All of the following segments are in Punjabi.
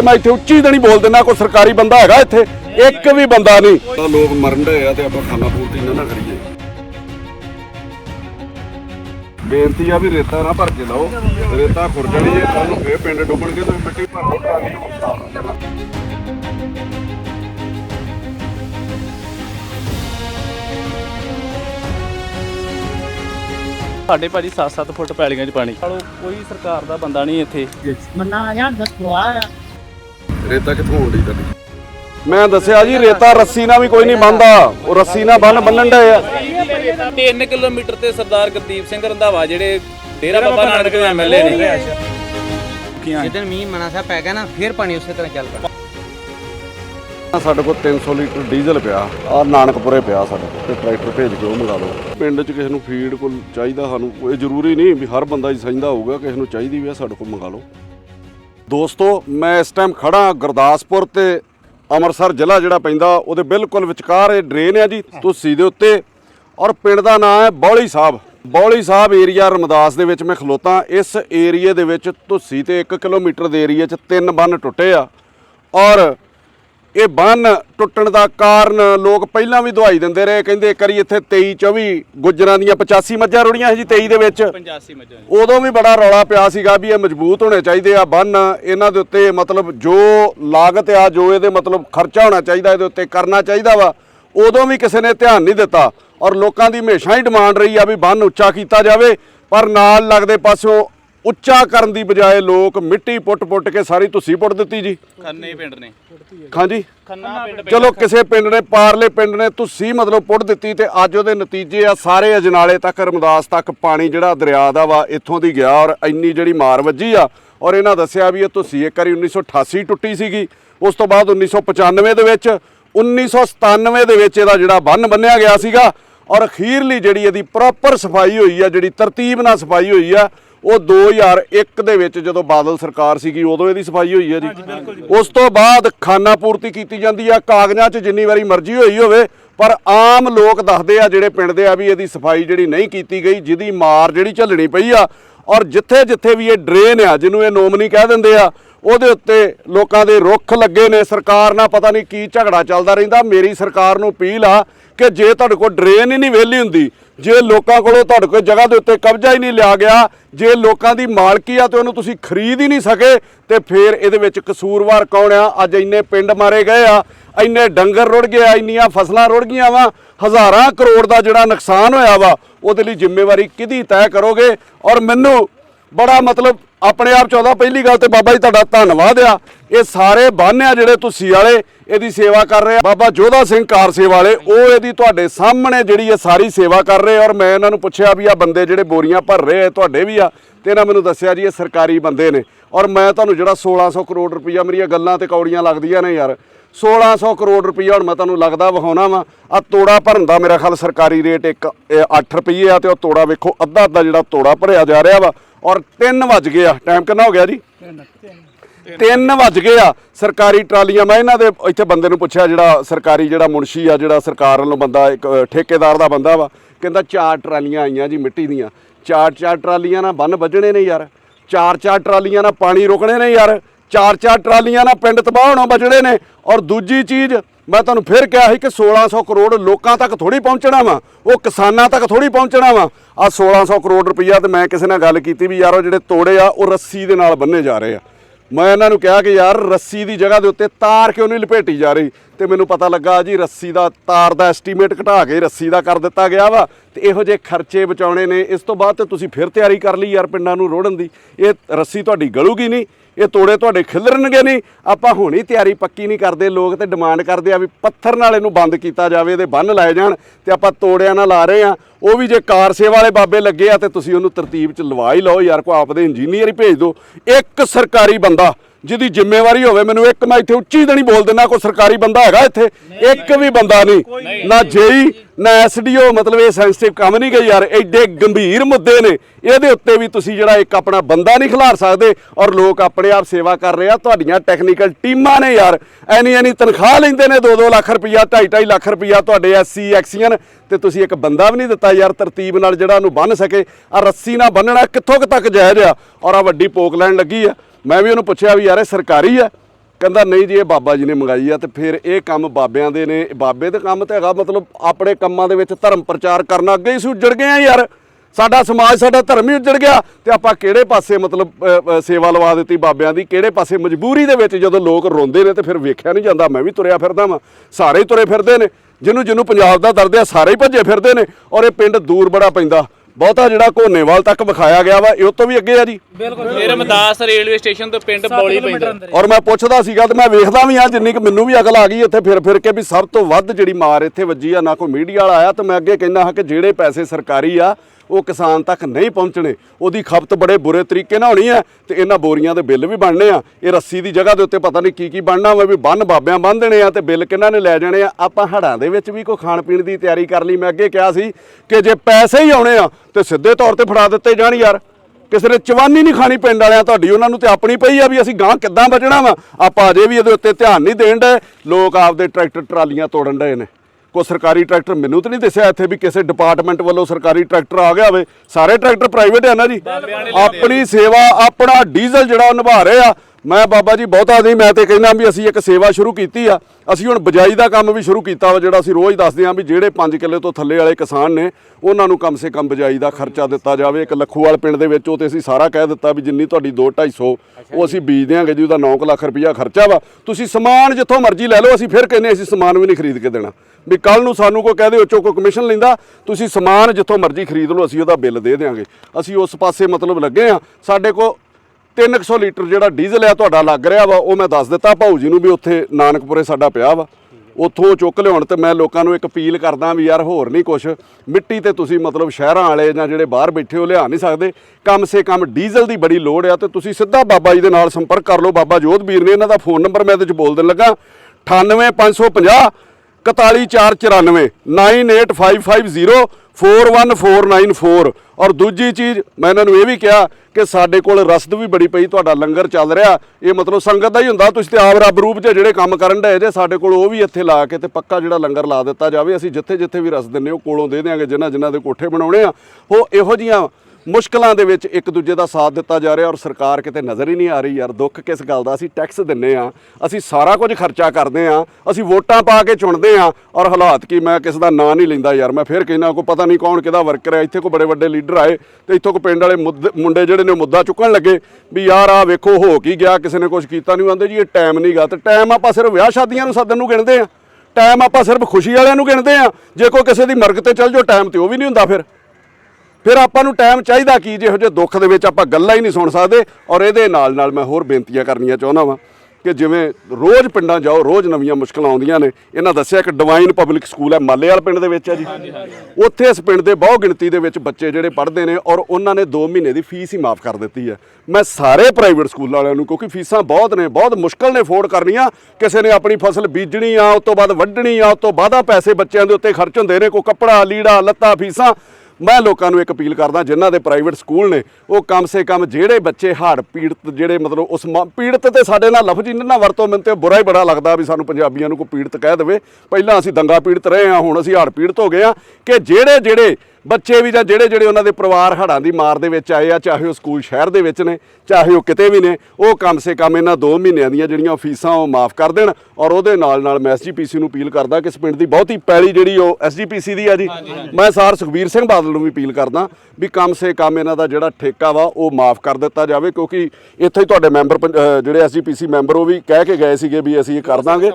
ਇੱਕ ਮੈਂ ਇੱਥੇ ਉੱਚੀ ਤਾਂ ਨਹੀਂ ਬੋਲ ਦਿੰਦਾ ਕੋਈ ਸਰਕਾਰੀ ਬੰਦਾ ਹੈਗਾ ਇੱਥੇ ਇੱਕ ਵੀ ਬੰਦਾ ਨਹੀਂ। ਲੋਕ ਮਰਨ ਦੇ ਆ ਤੇ ਆਪਾਂ ਖਾਣਾ ਪੂਰਤੀ ਨਾ ਨਾ ਕਰੀਏ। ਬੇਨਤੀ ਆ ਵੀ ਰੇਤਾ ਨਾ ਭਰ ਕੇ ਲਾਓ ਰੇਤਾ ਖੁਰ ਜਾਣੀ ਜੇ ਕੱਲ ਨੂੰ ਫੇਰ ਪਿੰਡ ਡੁੱਬਣਗੇ ਤੇ ਮਿੱਟੀ ਭਰ ਲਓ ਟਰਾਲੀ ਸਾਡੇ ਭਾਜੀ 7-7 ਫੁੱਟ ਪੈਲੀਆਂ 'ਚ ਪਾਣੀ। ਕੋਈ ਸਰਕਾਰ ਦਾ ਬੰਦਾ ਨਹੀਂ ਇੱਥੇ। ਮੰਨਾ ਜਾਂ ਦਸਵਾ ਰੇਤਾ ਕਿੱਥੋਂ ਆਉਂਦੀ ਤੁਹਾਡੀ? ਮੈਂ ਦੱਸਿਆ ਜੀ ਰੇਤਾ ਰੱਸੀ ਨਾਲ ਵੀ ਕੋਈ ਨਹੀਂ ਬੰਨਦਾ। ਉਹ ਰੱਸੀ ਨਾਲ ਬੰਨ ਬੰਨਣ ਦੇ ਆ। 3 ਕਿਲੋਮੀਟਰ ਤੇ ਸਰਦਾਰ ਗੁਰਦੀਪ ਸਿੰਘ ਰੰਧਾਵਾ ਜਿਹੜੇ ਡੇਰਾ ਬਾਬਾ ਨਾਨਕ ਦੇ ਐਮਐਲਏ ਨੇ। ਜਿੱਦਣ ਮੀਂਹ ਮਨਾ ਸਾਹਿਬ ਪੈ ਗਿਆ ਨਾ ਫਿਰ ਪਾਣੀ ਉਸੇ ਤਰ੍ਹਾਂ ਚੱਲ ਪਿਆ। ਸਾਡੇ ਕੋਲ 300 ਲੀਟਰ ਡੀਜ਼ਲ ਪਿਆ। ਆ ਨਾਨਕਪੁਰੇ ਪਿਆ ਸਾਡੇ ਕੋਲ ਤੇ ਟਰੈਕਟਰ ਭੇਜ ਕੇ ਉਹ ਮੰਗਾ ਲਓ। ਪਿੰਡ 'ਚ ਕਿਸੇ ਨੂੰ ਫੀਡ ਕੋਲ ਚਾਹੀਦਾ ਸਾਨੂੰ ਇਹ ਜ਼ਰੂਰੀ ਨਹੀਂ ਵੀ ਹਰ ਬੰਦਾ ਹੀ ਸਹਿੰਦਾ ਹੋਊਗਾ ਕਿਸੇ ਨੂੰ ਚਾਹੀਦੀ ਵੀ ਆ ਸਾਡੇ ਕੋਲ ਮੰਗਾ ਲਓ। ਦੋਸਤੋ, ਮੈਂ ਇਸ ਟਾਈਮ ਖੜਾ ਗੁਰਦਾਸਪੁਰ ਤੇ ਅੰਮ੍ਰਿਤਸਰ ਜ਼ਿਲ੍ਹਾ ਜਿਹੜਾ ਪੈਂਦਾ, ਉਹਦੇ ਬਿਲਕੁਲ ਵਿਚਕਾਰ ਇਹ ਡਰੇਨ ਹੈ ਜੀ, ਤੁਸੀਂ ਦੇ ਉੱਤੇ। ਔਰ ਪਿੰਡ ਦਾ ਨਾਮ ਹੈ ਬੌਲੀ ਸਾਹਿਬ। ਬੌਲੀ ਸਾਹਿਬ ਏਰੀਆ ਰਮਦਾਸ ਦੇ ਵਿੱਚ ਮੈਂ ਖਲੋਤਾ। ਇਸ ਏਰੀਏ ਦੇ ਵਿੱਚ ਤੁਸੀਂ ਤੇ 1 ਕਿਲੋਮੀਟਰ ਦੇ ਏਰੀਏ 'ਚ ਤਿੰਨ ਬੰਨ ਟੁੱਟੇ ਆ। ਔਰ ਇਹ ਬੰਨ ਟੁੱਟਣ ਦਾ ਕਾਰਨ ਲੋਕ ਪਹਿਲਾਂ ਵੀ ਦਵਾਈ ਦਿੰਦੇ ਰਹੇ ਕਹਿੰਦੇ ਇੱਕ ਵਾਰੀ ਇੱਥੇ 23 24 ਗੁੱਜਰਾਂ ਦੀਆਂ 85 ਮੱਝਾਂ ਰੁੜੀਆਂ ਸੀ ਜੀ 23 ਦੇ ਵਿੱਚ। 85 ਮੱਝਾਂ ਉਦੋਂ ਵੀ ਬੜਾ ਰੌਲਾ ਪਿਆ ਸੀਗਾ ਵੀ ਇਹ ਮਜ਼ਬੂਤ ਹੋਣੇ ਚਾਹੀਦੇ ਆ ਬੰਨ ਇਹਨਾਂ ਦੇ ਉੱਤੇ ਮਤਲਬ ਜੋ ਲਾਗਤ ਆ ਜੋ ਇਹਦੇ ਮਤਲਬ ਖਰਚਾ ਹੋਣਾ ਚਾਹੀਦਾ ਇਹਦੇ ਉੱਤੇ ਕਰਨਾ ਚਾਹੀਦਾ ਵਾ ਉਦੋਂ ਵੀ ਕਿਸੇ ਨੇ ਧਿਆਨ ਨਹੀਂ ਦਿੱਤਾ। ਔਰ ਲੋਕਾਂ ਦੀ ਹਮੇਸ਼ਾ ਹੀ ਡਿਮਾਂਡ ਰਹੀ ਆ ਵੀ ਬੰਨ ਉੱਚਾ ਕੀਤਾ ਜਾਵੇ ਪਰ ਨਾਲ ਲੱਗਦੇ ਪਾਸਿਓਂ ਉੱਚਾ ਕਰਨ ਦੀ ਬਜਾਏ ਲੋਕ ਮਿੱਟੀ ਪੁੱਟ-ਪੁੱਟ ਕੇ ਸਾਰੀ ਧੁੱਸੀ ਪੁੱਟ ਦਿੱਤੀ ਜੀ। ਖੰਨੇ ਪਿੰਡ ਨੇ। ਹਾਂਜੀ। ਖੰਨਾ ਪਿੰਡ ਚਲੋ ਕਿਸੇ ਪਿੰਡ ਨੇ ਪਾਰਲੇ ਪਿੰਡ ਨੇ ਤੁਸੀਂ ਮਤਲਬ ਪੁੱਟ ਦਿੱਤੀ ਤੇ ਅੱਜ ਉਹਦੇ ਨਤੀਜੇ ਆ ਸਾਰੇ ਅਜਨਾਲੇ ਤੱਕ ਰਮਦਾਸ ਤੱਕ ਪਾਣੀ ਜਿਹੜਾ ਦਰਿਆ ਦਾ ਵਾ ਇੱਥੋਂ ਦੀ ਗਿਆ ਔਰ ਇੰਨੀ ਜਿਹੜੀ ਮਾਰ ਵੱਜੀ ਆ ਔਰ ਇਹਨਾਂ ਦੱਸਿਆ ਵੀ ਇਹ ਤੁਸੀਂ ਇੱਕ ਵਾਰੀ 1988 ਟੁੱਟੀ ਸੀਗੀ ਉਸ ਤੋਂ ਬਾਅਦ 1995 ਦੇ ਵਿੱਚ 1997 ਦੇ ਵਿੱਚ ਇਹਦਾ ਜਿਹੜਾ ਬੰਨ ਬੰਨਿਆ ਗਿਆ ਸੀਗਾ ਔਰ ਅਖੀਰਲੀ ਜਿਹੜੀ ਇਹਦੀ ਪ੍ਰੋਪਰ ਸਫ਼ਾਈ ਹੋਈ ਆ ਜਿਹੜੀ ਤਰਤੀਬ ਨਾਲ ਸਫ਼ਾਈ ਹੋਈ ਆ ਉਹ 2001 ਦੇ ਵਿੱਚ ਜਦੋਂ ਬਾਦਲ ਸਰਕਾਰ ਸੀਗੀ ਉਦੋਂ ਇਹਦੀ ਸਫ਼ਾਈ ਹੋਈ ਹੈ ਜੀ। ਉਸ ਤੋਂ ਬਾਅਦ ਖਾਨਾ ਪੂਰਤੀ ਕੀਤੀ ਜਾਂਦੀ ਆ ਕਾਗਜ਼ਾਂ 'ਚ ਜਿੰਨੀ ਵਾਰੀ ਮਰਜ਼ੀ ਹੋਈ ਹੋਵੇ ਪਰ ਆਮ ਲੋਕ ਦੱਸਦੇ ਆ ਜਿਹੜੇ ਪਿੰਡ ਦੇ ਆ ਵੀ ਇਹਦੀ ਸਫ਼ਾਈ ਜਿਹੜੀ ਨਹੀਂ ਕੀਤੀ ਗਈ ਜਿਹਦੀ ਮਾਰ ਜਿਹੜੀ ਝੱਲਣੀ ਪਈ ਆ। ਔਰ ਜਿੱਥੇ ਜਿੱਥੇ ਵੀ ਇਹ ਡਰੇਨ ਆ ਜਿਹਨੂੰ ਇਹ ਨੋਮਨੀ ਕਹਿ ਦਿੰਦੇ ਆ ਉਹਦੇ ਉੱਤੇ ਲੋਕਾਂ ਦੇ ਰੁੱਖ ਲੱਗੇ ਨੇ। ਸਰਕਾਰ ਨਾਲ ਪਤਾ ਨਹੀਂ ਕੀ ਝਗੜਾ ਚੱਲਦਾ ਰਹਿੰਦਾ। ਮੇਰੀ ਸਰਕਾਰ ਨੂੰ ਅਪੀਲ ਆ ਕਿ ਜੇ ਤੁਹਾਡੇ ਕੋਲ ਡਰੇਨ ਹੀ ਨਹੀਂ ਵਿਹਲੀ ਹੁੰਦੀ ਜੇ ਲੋਕਾਂ ਕੋਲੋਂ ਤੁਹਾਡੇ ਕੋਲ ਜਗ੍ਹਾ ਦੇ ਉੱਤੇ ਕਬਜ਼ਾ ਹੀ ਨਹੀਂ ਲਿਆ ਗਿਆ, ਜੇ ਲੋਕਾਂ ਦੀ ਮਾਲਕੀ ਆ ਤੇ ਉਹਨੂੰ ਤੁਸੀਂ ਖਰੀਦ ਹੀ ਨਹੀਂ ਸਕੇ, ਤੇ ਫਿਰ ਇਹਦੇ ਵਿੱਚ ਕਸੂਰਵਾਰ ਕੌਣ ਆ? ਅੱਜ ਇੰਨੇ ਪਿੰਡ ਮਾਰੇ ਗਏ ਆ, ਇੰਨੇ ਡੰਗਰ ਰੁੜ ਗਏ ਆ, ਇੰਨੀਆਂ ਫਸਲਾਂ ਰੁੜ ਗਈਆਂ ਵਾ, ਹਜ਼ਾਰਾਂ ਕਰੋੜ ਦਾ ਜਿਹੜਾ ਨੁਕਸਾਨ ਹੋਇਆ ਵਾ, ਉਹਦੇ ਲਈ ਜ਼ਿੰਮੇਵਾਰੀ ਕਿਹਦੀ ਤੈਅ ਕਰੋਗੇ? ਔਰ ਮੈਨੂੰ ਬੜਾ ਮਤਲਬ ਆਪਣੇ ਆਪ ਚਾਹੁੰਦਾ ਪਹਿਲੀ ਗੱਲ ਤੇ ਬਾਬਾ ਜੀ ਤੁਹਾਡਾ ਧੰਨਵਾਦ ਆ। ਇਹ ਸਾਰੇ ਬੰਨ੍ਹ ਆ ਜਿਹੜੇ ਤੁਸੀਂ ਵਾਲੇ, ਇਹਦੀ ਸੇਵਾ ਕਰ ਰਹੇ ਆ। ਬਾਬਾ ਜੋਧਾ ਸਿੰਘ ਕਾਰ ਸੇਵਾ ਵਾਲੇ, ਉਹ ਇਹਦੀ ਤੁਹਾਡੇ ਸਾਹਮਣੇ ਜਿਹੜੀ ਇਹ ਸਾਰੀ ਸੇਵਾ ਕਰ ਰਹੇ ਔਰ ਮੈਂ ਇਹਨਾਂ ਨੂੰ ਪੁੱਛਿਆ ਵੀ ਆ ਬੰਦੇ ਜਿਹੜੇ ਬੋਰੀਆਂ ਭਰ ਰਹੇ ਆ ਤੁਹਾਡੇ ਵੀ ਆ। ਤੇ ਇਹਨਾਂ ਮੈਨੂੰ ਦੱਸਿਆ ਜੀ, ਇਹ ਸਰਕਾਰੀ ਬੰਦੇ ਨੇ। ਔਰ ਮੈਂ ਤੁਹਾਨੂੰ ਜਿਹੜਾ 1600 ਕਰੋੜ ਰੁਪਈਆ ਮੇਰੀਆਂ ਗੱਲਾਂ ਤੇ ਕੌੜੀਆਂ ਲੱਗਦੀਆਂ ਨੇ ਯਾਰ। 1600 ਕਰੋੜ ਰੁਪਈਆ ਹੁਣ ਮੈਂ ਤੁਹਾਨੂੰ ਲੱਗਦਾ ਵਿਖਾਉਣਾ ਵਾ। ਆ ਤੋੜਾ ਭਰਨ ਦਾ ਮੇਰਾ ਖਿਆਲ ਸਰਕਾਰੀ ਰੇਟ ਇੱਕ 8 ਰੁਪਈਏ ਆ ਤੇ ਉਹ ਤੋੜਾ ਵੇਖੋ, ਅੱਧਾ ਅੱਧਾ ਜਿਹੜਾ ਤੋੜਾ ਭਰਿਆ ਜਾ ਰਿਹਾ ਵਾ। ਔਰ 3 ਵੱਜ ਗਏ ਆ। ਟਾਈਮ ਕਿੰਨਾ ਹੋ ਗਿਆ ਜੀ? 3 ਵੱਜ ਗਏ ਆ। ਸਰਕਾਰੀ ਟਰਾਲੀਆਂ, ਮੈਂ ਇਹਨਾਂ ਦੇ ਇੱਥੇ ਬੰਦੇ ਨੂੰ ਪੁੱਛਿਆ, ਜਿਹੜਾ ਸਰਕਾਰੀ ਜਿਹੜਾ ਮੁਨਸ਼ੀ ਆ, ਜਿਹੜਾ ਸਰਕਾਰ ਵੱਲੋਂ ਬੰਦਾ ਇੱਕ ਠੇਕੇਦਾਰ ਦਾ ਬੰਦਾ ਵਾ, ਕਹਿੰਦਾ ਚਾਰ ਟਰਾਲੀਆਂ ਆਈਆਂ ਜੀ ਮਿੱਟੀ ਦੀਆਂ। ਚਾਰ ਚਾਰ ਟਰਾਲੀਆਂ ਨਾਲ ਬੰਨ ਵੱਜਣੇ ਨੇ ਯਾਰ। ਚਾਰ ਚਾਰ ਟਰਾਲੀਆਂ ਨਾਲ ਪਾਣੀ ਰੁਕਣੇ ਨੇ ਯਾਰ। ਚਾਰ ਚਾਰ ਟਰਾਲੀਆਂ ਨਾਲ ਪਿੰਡ ਤਬਾਹ ਹੋਣੋਂ ਬਚਣੇ ਨੇ। ਔਰ ਦੂਜੀ ਚੀਜ਼, ਮੈਂ ਤੁਹਾਨੂੰ ਫਿਰ ਕਿਹਾ ਸੀ ਕਿ 1600 ਕਰੋੜ ਲੋਕਾਂ ਤੱਕ ਥੋੜੀ ਪਹੁੰਚਣਾ ਵਾ। ਉਹ ਕਿਸਾਨਾਂ ਤੱਕ ਥੋੜੀ ਪਹੁੰਚਣਾ ਵਾ। ਆ 1600 ਕਰੋੜ ਰੁਪਈਆ ਤੇ ਮੈਂ ਕਿਸੇ ਨਾਲ ਗੱਲ ਕੀਤੀ ਵੀ ਯਾਰ ਉਹ ਜਿਹੜੇ ਤੋੜੇ ਆ, ਉਹ ਰੱਸੀ ਦੇ ਨਾਲ ਬੰਨੇ ਜਾ ਰਹੇ ਆ। ਮੈਂ ਇਹਨਾਂ ਨੂੰ ਕਿਹਾ ਕਿ ਯਾਰ ਰੱਸੀ ਦੀ ਜਗ੍ਹਾ ਦੇ ਉੱਤੇ ਤਾਰ ਕਿਉਂ ਨਹੀਂ ਲਪੇਟੀ ਜਾ ਰਹੀ? ਤੇ ਮੈਨੂੰ ਪਤਾ ਲੱਗਾ ਜੀ ਰੱਸੀ ਦਾ, ਤਾਰ ਦਾ ਐਸਟੀਮੇਟ ਘਟਾ ਕੇ ਰੱਸੀ ਦਾ ਕਰ ਦਿੱਤਾ ਗਿਆ ਵਾ। ਤੇ ਇਹੋ ਜਿਹੇ ਖਰਚੇ ਬਚਾਉਣੇ ਨੇ। ਇਸ ਤੋਂ ਬਾਅਦ ਤੇ ਤੁਸੀਂ ਫਿਰ ਤਿਆਰੀ ਕਰ ਲਈ ਯਾਰ ਪਿੰਡਾਂ ਨੂੰ ਰੋੜਨ ਦੀ। ਇਹ ਰੱਸੀ ਤੁਹਾਡੀ ਗਲੂਗੀ ਨਹੀਂ, ਇਹ ਤੋੜੇ ਤੁਹਾਡੇ ਖਿਲਰਨਗੇ ਨਹੀਂ। ਆਪਾਂ ਹੁਣੀ ਤਿਆਰੀ ਪੱਕੀ ਨਹੀਂ ਕਰਦੇ, ਲੋਕ ਤੇ ਡਿਮਾਂਡ ਕਰਦੇ ਆ ਵੀ ਪੱਥਰ ਨਾਲ ਇਹਨੂੰ ਬੰਦ ਕੀਤਾ ਜਾਵੇ ਇਹਦੇ ਬੰਨ ਲਾਏ ਜਾਣ ਤੇ ਆਪਾਂ ਤੋੜਿਆਂ ਨਾਲ ਲਾ ਰਹੇ ਆ ਉਹ ਵੀ ਜੇ ਕਾਰ ਸੇਵਾ ਵਾਲੇ ਬਾਬੇ ਲੱਗੇ ਆ ਤੇ ਤੁਸੀਂ ਉਹਨੂੰ ਤਰਤੀਬ 'ਚ ਲਵਾ ਹੀ ਲਓ। ਯਾਰ ਕੋ ਆਪਦੇ ਇੰਜੀਨੀਅਰ ਹੀ ਭੇਜ ਦਿਓ। ਇੱਕ ਸਰਕਾਰੀ ਬੰਦਾ ਜਿਹਦੀ ਜ਼ਿੰਮੇਵਾਰੀ ਹੋਵੇ ਮੈਨੂੰ ਇੱਕ ਮੈਂ ਇੱਥੇ ਉੱਚੀ ਨਹੀਂ ਬੋਲ ਦਿੰਦਾ ਕੋਈ ਸਰਕਾਰੀ ਬੰਦਾ ਹੈਗਾ ਇੱਥੇ ਇੱਕ ਵੀ ਬੰਦਾ ਨਹੀਂ ਨਾ ਜੇਈ ਨਾ ਐਸਡੀਓ ਮਤਲਬ ਇਹ ਸੈਂਸਿਟਿਵ ਕੰਮ ਨਹੀਂ ਗਏ ਯਾਰ ਐਡੇ ਗੰਭੀਰ ਮੁੱਦੇ ਨੇ। ਇਹਦੇ ਉੱਤੇ ਵੀ ਤੁਸੀਂ ਜਿਹੜਾ ਇੱਕ ਆਪਣਾ ਬੰਦਾ ਨਹੀਂ ਖਿਲਾਰ ਸਕਦੇ ਔਰ ਲੋਕ ਆਪਣੇ ਆਪ ਸੇਵਾ ਕਰ ਰਹੇ ਆ ਤੁਹਾਡੀਆਂ ਟੈਕਨੀਕਲ ਟੀਮਾਂ ਨੇ ਯਾਰ। ਐਨੀ ਐਨੀ ਤਨਖਾਹ ਲੈਂਦੇ ਨੇ 2-2 ਲੱਖ ਰੁਪਈਆ 2.5 ਲੱਖ ਰੁਪਈਆ ਤੁਹਾਡੇ ਐਸਸੀ ਐਕਸੀਅਨ ਤੇ ਤੁਸੀਂ ਇੱਕ ਬੰਦਾ ਵੀ ਨਹੀਂ ਦਿੱਤਾ ਯਾਰ ਤਰਤੀਬ ਨਾਲ ਜਿਹੜਾ ਉਹਨੂੰ ਬੰਨ ਸਕੇ। ਆ ਰੱਸੀ ਨਾਲ ਬੰਨਣਾ ਕਿੱਥੋਂ ਤੱਕ ਜਾਇਜ਼ ਆ। ਔਰ ਆ ਵੱਡੀ ਪੋਕ ਲੈਣ ਲੱਗੀ ਆ। ਮੈਂ ਵੀ ਉਹਨੂੰ ਪੁੱਛਿਆ ਵੀ ਯਾਰ ਇਹ ਸਰਕਾਰੀ ਆ? ਕਹਿੰਦਾ, ਨਹੀਂ ਜੀ, ਇਹ ਬਾਬਾ ਜੀ ਨੇ ਮੰਗਾਈ ਆ ਤੇ ਫਿਰ ਇਹ ਕੰਮ ਬਾਬਿਆਂ ਦੇ ਨੇ। ਬਾਬੇ ਦਾ ਕੰਮ ਤੇ ਹੈਗਾ ਮਤਲਬ ਆਪਣੇ ਕੰਮਾਂ ਦੇ ਵਿੱਚ ਧਰਮ ਪ੍ਰਚਾਰ ਕਰਨਾ। ਅੱਗੇ ਹੀ ਸੀ ਉੱਜੜ ਗਏ ਆ ਯਾਰ। ਸਾਡਾ ਸਮਾਜ, ਸਾਡਾ ਧਰਮ ਹੀ ਉੱਜੜ ਗਿਆ। ਤੇ ਆਪਾਂ ਕਿਹੜੇ ਪਾਸੇ ਮਤਲਬ ਸੇਵਾ ਲਵਾ ਦਿੱਤੀ ਬਾਬਿਆਂ ਦੀ? ਕਿਹੜੇ ਪਾਸੇ ਮਜਬੂਰੀ ਦੇ ਵਿੱਚ ਜਦੋਂ ਲੋਕ ਰੋਂਦੇ ਨੇ ਤੇ ਫਿਰ ਵੇਖਿਆ ਨਹੀਂ ਜਾਂਦਾ। ਮੈਂ ਵੀ ਤੁਰਿਆ ਫਿਰਦਾ ਵਾਂ। ਸਾਰੇ ਹੀ ਤੁਰੇ ਫਿਰਦੇ ਨੇ। ਜਿਹਨੂੰ ਜਿਹਨੂੰ ਪੰਜਾਬ ਦਾ ਦਰਦ ਆ, ਸਾਰੇ ਹੀ ਭੱਜੇ ਫਿਰਦੇ ਨੇ। ਔਰ ਇਹ ਪਿੰਡ ਦੂਰ ਬੜਾ ਪੈਂਦਾ। ਬਹੁਤਾ ਜਿਹੜਾ ਘੋਨੇਵਾਲ ਤੱਕ ਵਿਖਾਇਆ ਗਿਆ ਵਾ ਇਹ ਤੋਂ ਵੀ ਅੱਗੇ ਆ ਜੀ। ਰਮਦਾਸ ਰੇਲਵੇ ਸਟੇਸ਼ਨ ਤੋਂ ਪਿੰਡ ਬੌਲੀ ਪੈਂਦਾ। ਔਰ ਮੈਂ ਪੁੱਛਦਾ ਸੀਗਾ ਤੇ ਮੈਂ ਵੇਖਦਾ ਵੀ ਆ ਜਿੰਨੀ ਕਿ ਮੈਨੂੰ ਵੀ ਅਕਲ ਆ ਗਈ ਇੱਥੇ ਫਿਰ ਫਿਰ ਕੇ ਵੀ ਸਭ ਤੋਂ ਵੱਧ ਜਿਹੜੀ ਮਾਰ ਇੱਥੇ ਵੱਜੀ ਆ ਨਾ ਕੋਈ ਮੀਡੀਆ ਵਾਲਾ ਆਇਆ ਤੇ ਮੈਂ ਅੱਗੇ ਕਹਿੰਦਾ ਹਾਂ ਕਿ ਜਿਹੜੇ ਪੈਸੇ ਸਰਕਾਰੀ ਆ ਉਹ ਕਿਸਾਨ ਤੱਕ ਨਹੀਂ ਪਹੁੰਚਣੇ। ਉਹਦੀ ਖਪਤ ਬੜੇ ਬੁਰੇ ਤਰੀਕੇ ਨਾਲ ਹੋਣੀ ਹੈ ਤੇ ਇਹਨਾਂ ਬੋਰੀਆਂ ਦੇ ਬਿੱਲ ਵੀ ਬਣਨੇ ਆ। ਇਹ ਰੱਸੀ ਦੀ ਜਗ੍ਹਾ ਦੇ ਉੱਤੇ ਪਤਾ ਨਹੀਂ ਕੀ ਕੀ ਬਣਨਾ ਵਾ ਵੀ ਬੰਨ ਬਾਬਿਆਂ ਬੰਨ ਦੇਣੇ ਆ ਤੇ ਬਿੱਲ ਕਿਹਨਾਂ ਨੇ ਲੈ ਜਾਣੇ ਆ। ਆਪਾਂ ਹੜਾਂ ਦੇ ਵਿੱਚ ਵੀ ਕੋਈ ਖਾਣ ਪੀਣ ਦੀ ਤਿਆਰੀ ਕਰ ਲਈ। ਮੈਂ ਅੱਗੇ ਕਿਹਾ ਸੀ ਕਿ ਜੇ ਪੈਸੇ ਹੀ ਆਉਣੇ ਆ ਤੇ ਸਿੱਧੇ ਤੌਰ ਤੇ ਫੜਾ ਦਿੱਤੇ ਜਾਣ ਯਾਰ। ਕਿਸੇ ਨੇ ਚਵਾਨੀ ਨਹੀਂ ਖਾਣੀ ਪਿੰਡ ਵਾਲਿਆਂ, ਤੁਹਾਡੀ ਉਹਨਾਂ ਨੂੰ ਤੇ ਆਪਣੀ ਪਈ ਆ ਵੀ ਅਸੀਂ ਗਾਂ ਕਿੱਦਾਂ ਬਚਣਾ ਵਾ। ਆਪਾਂ ਅਜੇ ਵੀ ਇਹਦੇ ਉੱਤੇ ਧਿਆਨ ਨਹੀਂ ਦੇਣ ਡਏ। ਲੋਕ ਆਪਦੇ ਟਰੈਕਟਰ ਟਰਾਲੀਆਂ ਤੋੜਨ ਡਏ ਨੇ। ਕੋਈ ਸਰਕਾਰੀ ਟਰੈਕਟਰ ਮੈਨੂੰ ਤਾਂ ਨਹੀਂ ਦੱਸਿਆ ਇੱਥੇ ਵੀ ਕਿਸੇ ਡਿਪਾਰਟਮੈਂਟ ਵੱਲੋਂ ਸਰਕਾਰੀ ਟਰੈਕਟਰ ਆ ਗਿਆ ਹੋਵੇ ਸਾਰੇ ਟਰੈਕਟਰ ਪ੍ਰਾਈਵੇਟ ਆ ਨਾ ਜੀ। ਆਪਣੀ ਸੇਵਾ ਆਪਣਾ ਡੀਜ਼ਲ ਜਿਹੜਾ ਉਹ ਨਿਭਾ ਰਹੇ ਆ। ਮੈਂ ਬਾਬਾ ਜੀ ਬਹੁਤਾ ਨਹੀਂ ਮੈਂ ਤੇ ਕਹਿੰਦਾ ਵੀ ਅਸੀਂ ਇੱਕ ਸੇਵਾ ਸ਼ੁਰੂ ਕੀਤੀ ਆ। ਅਸੀਂ ਹੁਣ ਬਜਾਈ ਦਾ ਕੰਮ ਵੀ ਸ਼ੁਰੂ ਕੀਤਾ ਵਾ ਜਿਹੜਾ ਅਸੀਂ ਰੋਜ਼ ਦੱਸਦੇ ਹਾਂ ਵੀ ਜਿਹੜੇ 5 ਕਿੱਲੇ ਤੋਂ ਥੱਲੇ ਵਾਲੇ ਕਿਸਾਨ ਨੇ ਉਹਨਾਂ ਨੂੰ ਕਮ ਸੇ ਕਮ ਬਜਾਈ ਦਾ ਖਰਚਾ ਦਿੱਤਾ ਜਾਵੇ। ਇੱਕ ਲੱਖੂਵਾਲ ਪਿੰਡ ਦੇ ਵਿੱਚ ਉਹ ਤੇ ਅਸੀਂ ਸਾਰਾ ਕਹਿ ਦਿੱਤਾ ਵੀ ਜਿੰਨੀ ਤੁਹਾਡੀ 2 250 ਉਹ ਅਸੀਂ ਬੀਜ ਦਿਆਂਗੇ ਜੀ ਉਹਦਾ 9 ਲੱਖ ਰੁਪਈਆ ਖਰਚਾ ਵਾ। ਤੁਸੀਂ ਸਮਾਨ ਜਿੱਥੋਂ ਮਰਜ਼ੀ ਲੈ ਲਓ ਅਸੀਂ ਫਿਰ ਕਹਿੰਦੇ ਅਸੀਂ ਸਮਾਨ ਵੀ ਨਹੀਂ ਖਰੀਦ ਕੇ ਦੇਣਾ। ਵੀ ਕੱਲ ਨੂੰ ਸਾਨੂੰ ਕੋਈ ਕਹਦੇ ਉੱਚੋਂ ਕੋਈ ਕਮਿਸ਼ਨ ਲੈਂਦਾ ਤੁਸੀਂ ਸਮਾਨ ਜਿੱਥੋਂ ਮਰਜ਼ੀ ਖਰੀਦ ਲਓ ਅਸੀਂ ਉਹਦਾ ਬਿੱਲ ਦੇ ਦਿਆਂਗੇ। ਅਸੀਂ ਉਸ ਪਾਸੇ ਮਤਲਬ ਲੱਗੇ ਆ। ਸਾਡੇ ਕੋਲ 300 ਲੀਟਰ ਜਿਹੜਾ ਡੀਜ਼ਲ ਆ ਤੁਹਾਡਾ ਲੱਗ ਰਿਹਾ ਵਾ, ਉਹ ਮੈਂ ਦੱਸ ਦਿੱਤਾ ਭਾਊ ਜੀ ਨੂੰ ਵੀ ਉੱਥੇ ਨਾਨਕਪੁਰੇ ਸਾਡਾ ਪਿਆ ਵਾ। ਉੱਥੋਂ ਚੁੱਕ ਲਿਆਉਣ ਤੇ ਮੈਂ ਲੋਕਾਂ ਨੂੰ ਇੱਕ ਅਪੀਲ ਕਰਦਾ ਵੀ ਯਾਰ ਹੋਰ ਨਹੀਂ ਕੁਛ। ਮਿੱਟੀ ਤੇ ਤੁਸੀਂ ਮਤਲਬ ਸ਼ਹਿਰਾਂ ਵਾਲੇ ਜਾਂ ਜਿਹੜੇ ਬਾਹਰ ਬੈਠੇ ਹੋ, ਲਿਆ ਨਹੀਂ ਸਕਦੇ। ਕਮ ਸੇ ਕਮ ਡੀਜ਼ਲ ਦੀ ਬੜੀ ਲੋੜ ਆ ਤੇ ਤੁਸੀਂ ਸਿੱਧਾ ਬਾਬਾ ਜੀ ਦੇ ਨਾਲ ਸੰਪਰਕ ਕਰ ਲਓ। ਬਾਬਾ ਜੋਧਵੀਰ ਨੇ ਇਹਨਾਂ ਦਾ ਫੋਨ ਨੰਬਰ ਮੈਂ ਇਹਦੇ ਵਿੱਚ ਬੋਲ ਦੇਣ ਲੱਗਾ 98550 41494 98550 41494 ਔਰ ਦੂਜੀ ਚੀਜ਼, ਮੈਂ ਇਹਨਾਂ ਨੂੰ ਇਹ ਵੀ ਕਿਹਾ ਕਿ ਸਾਡੇ ਕੋਲ ਰਸਦ ਵੀ ਬੜੀ ਪਈ, ਤੁਹਾਡਾ ਲੰਗਰ ਚੱਲ ਰਿਹਾ। ਇਹ ਮਤਲਬ ਸੰਗਤ ਦਾ ਹੀ ਹੁੰਦਾ, ਤੁਸੀਂ ਤੇ ਆਪ ਰੱਬ ਰੂਪ 'ਚ ਜਿਹੜੇ ਕੰਮ ਕਰਨ ਡਏ ਜੇ, ਸਾਡੇ ਕੋਲ ਉਹ ਵੀ ਇੱਥੇ ਲਾ ਕੇ ਤੇ ਪੱਕਾ ਜਿਹੜਾ ਲੰਗਰ ਲਾ ਦਿੱਤਾ ਜਾਵੇ। ਅਸੀਂ ਜਿੱਥੇ ਜਿੱਥੇ ਵੀ ਰਸ ਦਿੰਨੇ ਉਹ ਕੋਲੋਂ ਦੇ ਦਿਆਂਗੇ ਜਿਨ੍ਹਾਂ ਜਿਨ੍ਹਾਂ ਦੇ ਕੋਠੇ ਬਣਾਉਣੇ ਆ। ਉਹ ਇਹੋ ਜੀਆਂ ਮੁਸ਼ਕਲਾਂ ਦੇ ਵਿੱਚ ਇੱਕ ਦੂਜੇ ਦਾ ਸਾਥ ਦਿੱਤਾ ਜਾ ਰਿਹਾ ਔਰ ਸਰਕਾਰ ਕਿਤੇ ਨਜ਼ਰ ਹੀ ਨਹੀਂ ਆ ਰਹੀ ਯਾਰ, ਦੁੱਖ ਕਿਸ ਗੱਲ ਦਾ? ਅਸੀਂ ਟੈਕਸ ਦਿੰਨੇ ਆ, ਅਸੀਂ ਸਾਰਾ ਕੁਝ ਖਰਚਾ ਕਰਦੇ ਆ, ਅਸੀਂ ਵੋਟਾਂ ਪਾ ਕੇ ਚੁਣਦੇ ਆ ਔਰ ਹਾਲਾਤ ਕੀ? ਮੈਂ ਕਿਸ ਦਾ ਨਾਂ ਨਹੀਂ ਲੈਂਦਾ ਯਾਰ, ਮੈਂ ਫਿਰ ਕਹਿਣਾ ਕੋਈ ਪਤਾ ਨਹੀਂ ਕੌਣ ਕਿਹਦਾ ਵਰਕਰ ਹੈ ਇੱਥੇ ਕੋਈ ਬੜੇ ਵੱਡੇ ਲੀਡਰ ਆਏ ਤੇ ਇੱਥੋਂ ਕੋ ਪਿੰਡ ਵਾਲੇ ਮੁੱਦ- ਮੁੰਡੇ ਜਿਹੜੇ ਨੇ ਮੁੱਦਾ ਚੁੱਕਣ ਲੱਗੇ ਵੀ ਯਾਰ ਆ ਵੇਖੋ ਹੋ ਕੀ ਗਿਆ, ਕਿਸੇ ਨੇ ਕੁਝ ਕੀਤਾ ਨਹੀਂ ਆਂਦੇ ਜੀ ਇਹ ਟਾਈਮ ਨਹੀਂਗਾ ਤੇ ਟਾਈਮ ਆਪਾਂ ਸਿਰਫ ਵਿਆਹ ਸ਼ਾਦੀਆਂ ਨੂੰ ਸੱਦਣ ਨੂੰ ਗਿਣਦੇ ਆ ਟਾਈਮ ਆਪਾਂ ਸਿਰਫ ਖੁਸ਼ੀ ਵਾਲਿਆਂ ਨੂੰ ਗਿਣਦੇ ਆ, ਜੇ ਕੋਈ ਕਿਸੇ ਦੀ ਮਰਗ ਤੇ ਚੱਲ ਜਾਓ ਟਾਈਮ ਤੇ ਉਹ ਵੀ ਨਹੀਂ ਹੁੰਦਾ ਫਿਰ। ਫਿਰ ਆਪਾਂ ਨੂੰ ਟਾਈਮ ਚਾਹੀਦਾ ਕੀ? ਜਿਹੋ ਜਿਹੇ ਦੁੱਖ ਦੇ ਵਿੱਚ ਆਪਾਂ ਗੱਲਾਂ ਹੀ ਨਹੀਂ ਸੁਣ ਸਕਦੇ। ਔਰ ਇਹਦੇ ਨਾਲ ਨਾਲ ਮੈਂ ਹੋਰ ਬੇਨਤੀਆਂ ਕਰਨੀਆਂ ਚਾਹੁੰਦਾ ਵਾਂ ਕਿ ਜਿਵੇਂ ਰੋਜ਼ ਪਿੰਡਾਂ ਜਾਓ ਰੋਜ਼ ਨਵੀਆਂ ਮੁਸ਼ਕਲਾਂ ਆਉਂਦੀਆਂ ਨੇ। ਇਹਨਾਂ ਦੱਸਿਆ ਇੱਕ ਡਿਵਾਈਨ ਪਬਲਿਕ ਸਕੂਲ ਹੈ ਮਾਲੇਵਾਲ ਪਿੰਡ ਦੇ ਵਿੱਚ ਹੈ ਜੀ। ਉੱਥੇ ਇਸ ਪਿੰਡ ਦੇ ਬਹੁ ਗਿਣਤੀ ਦੇ ਵਿੱਚ ਬੱਚੇ ਜਿਹੜੇ ਪੜ੍ਹਦੇ ਨੇ ਔਰ ਉਹਨਾਂ ਨੇ 2 ਮਹੀਨੇ ਦੀ ਫੀਸ ਹੀ ਮਾਫ ਕਰ ਦਿੱਤੀ ਹੈ। ਮੈਂ ਸਾਰੇ ਪ੍ਰਾਈਵੇਟ ਸਕੂਲ ਵਾਲਿਆਂ ਨੂੰ ਕਿਉਂਕਿ ਫੀਸਾਂ ਬਹੁਤ ਨੇ ਬਹੁਤ ਮੁਸ਼ਕਲ ਨੇ ਅਫੋਰਡ ਕਰਨੀਆਂ। ਕਿਸੇ ਨੇ ਆਪਣੀ ਫਸਲ ਬੀਜਣੀ ਆ ਉਸ ਤੋਂ ਬਾਅਦ ਵੱਢਣੀ ਆ ਉਸ ਤੋਂ ਬਾਅਦਾ ਪੈਸੇ ਬੱਚਿਆਂ ਦੇ ਉੱਤੇ ਖਰਚ ਹੁੰਦੇ ਨੇ ਕੋਈ ਕੱਪੜਾ ਲੀੜਾ ਲੱਤਾ ਫੀਸਾਂ। ਮੈਂ ਲੋਕਾਂ ਨੂੰ ਇੱਕ ਅਪੀਲ ਕਰਦਾ, ਜਿਨ੍ਹਾਂ ਦੇ ਪ੍ਰਾਈਵੇਟ ਸਕੂਲ ਨੇ, ਉਹ ਕਮ ਸੇ ਕਮ ਜਿਹੜੇ ਬੱਚੇ ਹੜ੍ਹ ਪੀੜਤ ਜਿਹੜੇ ਮਤਲਬ ਉਸ ਮ- ਪੀੜਤ ਤੇ ਸਾਡੇ ਨਾਲ ਲਫ਼ਜ਼ ਹੀ ਨਾ ਵਰਤੋਂ, ਮੈਨੂੰ ਤੇ ਬੁਰਾ ਹੀ ਬੜਾ ਲੱਗਦਾ ਵੀ ਸਾਨੂੰ ਪੰਜਾਬੀਆਂ ਨੂੰ ਕੋਈ ਪੀੜਤ ਕਹਿ ਦੇਵੇ। ਪਹਿਲਾਂ ਅਸੀਂ ਦੰਗਾ ਪੀੜਤ ਰਹੇ ਹਾਂ, ਹੁਣ ਅਸੀਂ ਹੜ੍ਹ ਪੀੜਤ ਹੋ ਗਏ ਹਾਂ ਕਿ ਜਿਹੜੇ ਜਿਹੜੇ ਬੱਚੇ ਵੀ ਜਾਂ ਜਿਹੜੇ ਜਿਹੜੇ ਉਹਨਾਂ ਦੇ ਪਰਿਵਾਰ ਹੜ੍ਹਾਂ ਦੀ ਮਾਰ ਦੇ ਵਿੱਚ ਆਏ ਆ ਚਾਹੇ ਉਹ ਸਕੂਲ ਸ਼ਹਿਰ ਦੇ ਵਿੱਚ ਨੇ ਚਾਹੇ ਉਹ ਕਿਤੇ ਵੀ ਨੇ ਉਹ ਕਮ ਸੇ ਕਮ ਇਹਨਾਂ 2 ਮਹੀਨਿਆਂ ਦੀਆਂ ਜਿਹੜੀਆਂ ਫੀਸਾਂ ਉਹ ਮਾਫ ਕਰ ਦੇਣ ਔਰ ਉਹਦੇ ਨਾਲ ਨਾਲ ਮੈਂ ਐਸਜੀਪੀਸੀ ਨੂੰ ਅਪੀਲ ਕਰਦਾ ਕਿ ਇਸ ਪਿੰਡ ਦੀ ਬਹੁਤੀ ਪੈਲੀ ਜਿਹੜੀ ਉਹ ਐਸਜੀਪੀਸੀ ਦੀ ਆ ਜੀ ਮੈਂ ਸਾਰ ਸੁਖਬੀਰ ਸਿੰਘ ਬਾਦਲ ਨੂੰ ਵੀ ਅਪੀਲ ਕਰਦਾ ਵੀ ਕਮ ਸੇ ਕਮ ਇਹਨਾਂ ਦਾ ਜਿਹੜਾ ਠੇਕਾ ਵਾ ਉਹ ਮਾਫ ਕਰ ਦਿੱਤਾ ਜਾਵੇ ਕਿਉਂਕਿ ਇੱਥੇ ਹੀ ਤੁਹਾਡੇ ਮੈਂਬਰ ਜਿਹੜੇ ਐਸਜੀਪੀਸੀ ਮੈਂਬਰ ਉਹ ਵੀ ਕਹਿ ਕੇ ਗਏ ਸੀਗੇ ਵੀ ਅਸੀਂ ਇਹ ਕਰ ਦਾਂਗੇ।